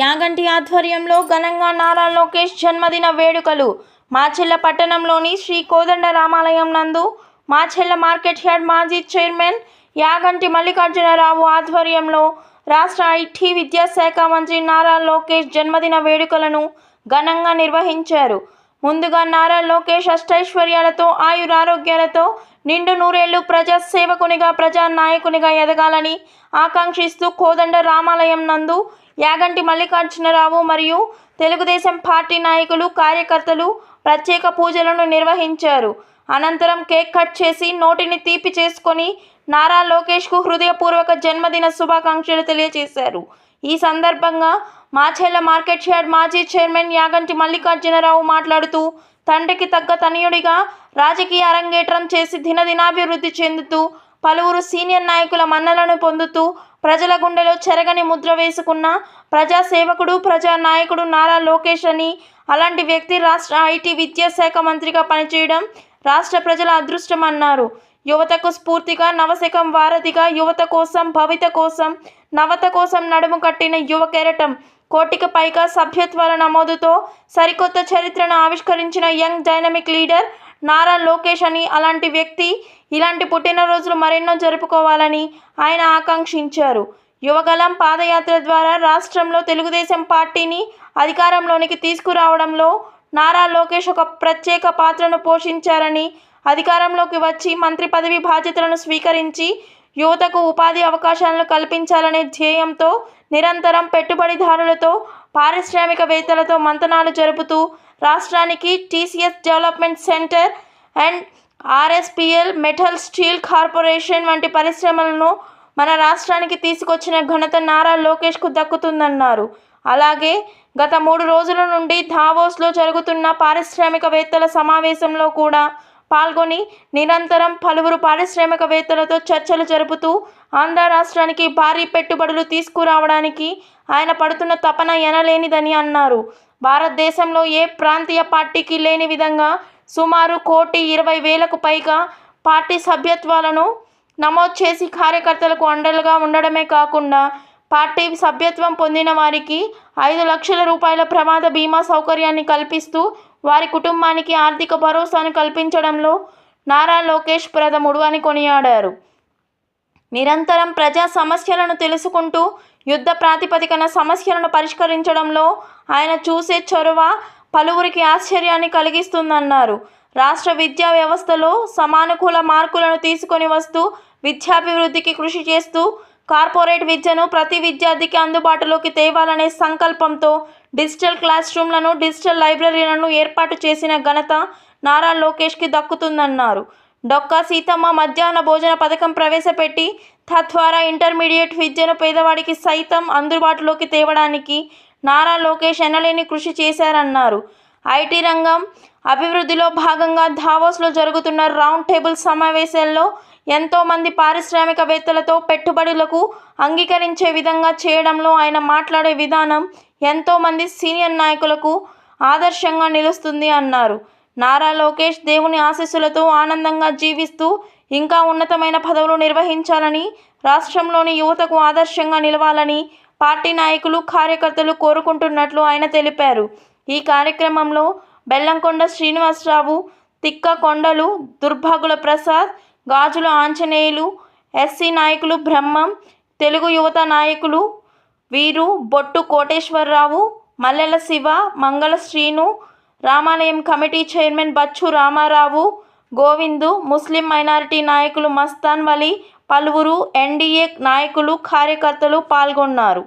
యాగంటి ఆధ్వర్యంలో ఘనంగా నారా లోకేష్ జన్మదిన వేడుకలు. మాచెల్ల పట్టణంలోని శ్రీ కోదండ రామాలయం నందు మాచెల్ల మార్కెట్ యార్డ్ మాజీ చైర్మన్ యాగంటి మల్లికార్జునరావు ఆధ్వర్యంలో రాష్ట్ర ఐటీ విద్యాశాఖ మంత్రి నారా లోకేష్ జన్మదిన వేడుకలను ఘనంగా నిర్వహించారు. ముందుగా నారా లోకేష్ అష్టైశ్వర్యాలతో ఆయురారోగ్యాలతో నిండు నూరేళ్ళు ప్రజా సేవకునిగా ప్రజా నాయకునిగా ఎదగాలని ఆకాంక్షిస్తూ కోదండ రామాలయం నందు యాగంటి మల్లికార్జునరావు మరియు తెలుగుదేశం పార్టీ నాయకులు కార్యకర్తలు ప్రత్యేక పూజలను నిర్వహించారు. అనంతరం కేక్ కట్ చేసి నోటిని తీపి చేసుకొని నారా లోకేష్కు హృదయపూర్వక జన్మదిన శుభాకాంక్షలు తెలియజేశారు. ఈ సందర్భంగా మాచేల మార్కెట్ యార్డ్ మాజీ చైర్మన్ యాగంటి మల్లికార్జునరావు మాట్లాడుతూ తండ్రికి తగ్గ తనయుడిగా రాజకీయ అరంగేట్రం చేసి దినదినాభివృద్ధి చెందుతూ పలువురు సీనియర్ నాయకుల మన్నలను పొందుతూ ప్రజల గుండెలో చెరగని ముద్ర వేసుకున్న ప్రజా సేవకుడు ప్రజా నాయకుడు నారా లోకేష్ అని అలాంటి వ్యక్తి రాష్ట్ర ఐటీ విద్యాశాఖ మంత్రిగా పనిచేయడం రాష్ట్ర ప్రజల అదృష్టం అన్నారు. యువతకు స్ఫూర్తిగా నవశకం వారధిగా యువత కోసం భవిత కోసం నవత కోసం నడుము కట్టిన యువ కెరటం కోటికి పైగా సభ్యత్వాల నమోదుతో సరికొత్త చరిత్రను ఆవిష్కరించిన young dynamic leader Nara Lokesh అని అలాంటి వ్యక్తి ఇలాంటి పుట్టినరోజులు మరెన్నో జరుపుకోవాలని ఆయన ఆకాంక్షించారు. యువగలం పాదయాత్ర ద్వారా రాష్ట్రంలో తెలుగుదేశం పార్టీని అధికారంలోనికి తీసుకురావడంలో నారా లోకేష్ ఒక ప్రత్యేక పాత్రను పోషించారని అధికారంలోకి వచ్చి మంత్రి పదవి బాధ్యతలను స్వీకరించి యువతకు ఉపాధి అవకాశాలను కల్పించాలనే ధ్యేయంతో నిరంతరం పెట్టుబడిదారులతో పారిశ్రామికవేత్తలతో మంతనాలు జరుపుతూ రాష్ట్రానికి TCS development centre and RSPL metal steel corporation వంటి పరిశ్రమలను మన రాష్ట్రానికి తీసుకొచ్చిన ఘనత నారా లోకేష్కు దక్కుతుందన్నారు. అలాగే గత మూడు రోజుల నుండి ధావోస్లో జరుగుతున్న పారిశ్రామికవేత్తల సమావేశంలో కూడా పాల్గొని నిరంతరం పలువురు పారిశ్రామికవేత్తలతో చర్చలు జరుపుతూ ఆంధ్ర రాష్ట్రానికి భారీ పెట్టుబడులు తీసుకురావడానికి ఆయన పడుతున్న తపన ఎనలేనిదని అన్నారు. భారతదేశంలో ఏ ప్రాంతీయ పార్టీకి లేని విధంగా సుమారు కోటి ఇరవై వేలకు పైగా పార్టీ సభ్యత్వాలను నమోదు చేసి కార్యకర్తలకు అండలుగా ఉండడమే కాకుండా పార్టీ సభ్యత్వం పొందిన వారికి ఐదు లక్షల రూపాయల ప్రమాద బీమా సౌకర్యాన్ని కల్పిస్తూ వారి కుటుంబానికి ఆర్థిక భరోసాను కల్పించడంలో నారా లోకేష్ ప్రథముడు అని కొనియాడారు. నిరంతరం ప్రజా సమస్యలను తెలుసుకుంటూ యుద్ధ ప్రాతిపదికన సమస్యలను పరిష్కరించడంలో ఆయన చూసే చొరవ పలువురికి ఆశ్చర్యాన్ని కలిగిస్తుందన్నారు. రాష్ట్ర విద్యా వ్యవస్థలో సమానుకూల మార్కులను తీసుకొని వస్తూ విద్యాభివృద్ధికి కృషి చేస్తూ కార్పొరేట్ విద్యను ప్రతి విద్యార్థికి అందుబాటులోకి తేవాలనే సంకల్పంతో డిజిటల్ క్లాస్ రూమ్లను డిజిటల్ లైబ్రరీలను ఏర్పాటు చేసిన ఘనత నారా లోకేష్కి దక్కుతుందన్నారు. డొక్కా సీతమ్మ మధ్యాహ్న భోజన పథకం ప్రవేశపెట్టి తద్వారా ఇంటర్మీడియట్ విద్యను పేదవాడికి సైతం అందుబాటులోకి తేవడానికి నారా లోకేష్ ఎనలేని కృషి చేశారన్నారు. ఐటీ రంగం అభివృద్ధిలో భాగంగా ధావోస్లో జరుగుతున్న రౌండ్ టేబుల్ సమావేశాల్లో ఎంతోమంది పారిశ్రామికవేత్తలతో పెట్టుబడులకు అంగీకరించే విధంగా చేయడంలో ఆయన మాట్లాడే విధానం ఎంతోమంది సీనియర్ నాయకులకు ఆదర్శంగా నిలుస్తుంది అన్నారు. నారా లోకేష్ దేవుని ఆశీస్సులతో ఆనందంగా జీవిస్తూ ఇంకా ఉన్నతమైన పదవులు నిర్వహించాలని రాష్ట్రంలోని యువతకు ఆదర్శంగా నిలవాలని పార్టీ నాయకులు కార్యకర్తలు కోరుకుంటున్నట్లు ఆయన తెలిపారు. ఈ కార్యక్రమంలో బెల్లంకొండ శ్రీనివాసరావు తిక్క కొండలు దుర్భాగుల ప్రసాద్ గాజుల ఆంజనేయులు ఎస్సీ నాయకులు బ్రహ్మం తెలుగు యువత నాయకులు వీరు బొట్టు కోటేశ్వరరావు మల్లెల శివ మంగళ శ్రీను రామాలయం కమిటీ చైర్మన్ బచ్చు రామారావు గోవిందు ముస్లిం మైనారిటీ నాయకులు మస్తాన్ వలి పలువురు ఎన్డీఏ నాయకులు కార్యకర్తలు పాల్గొన్నారు.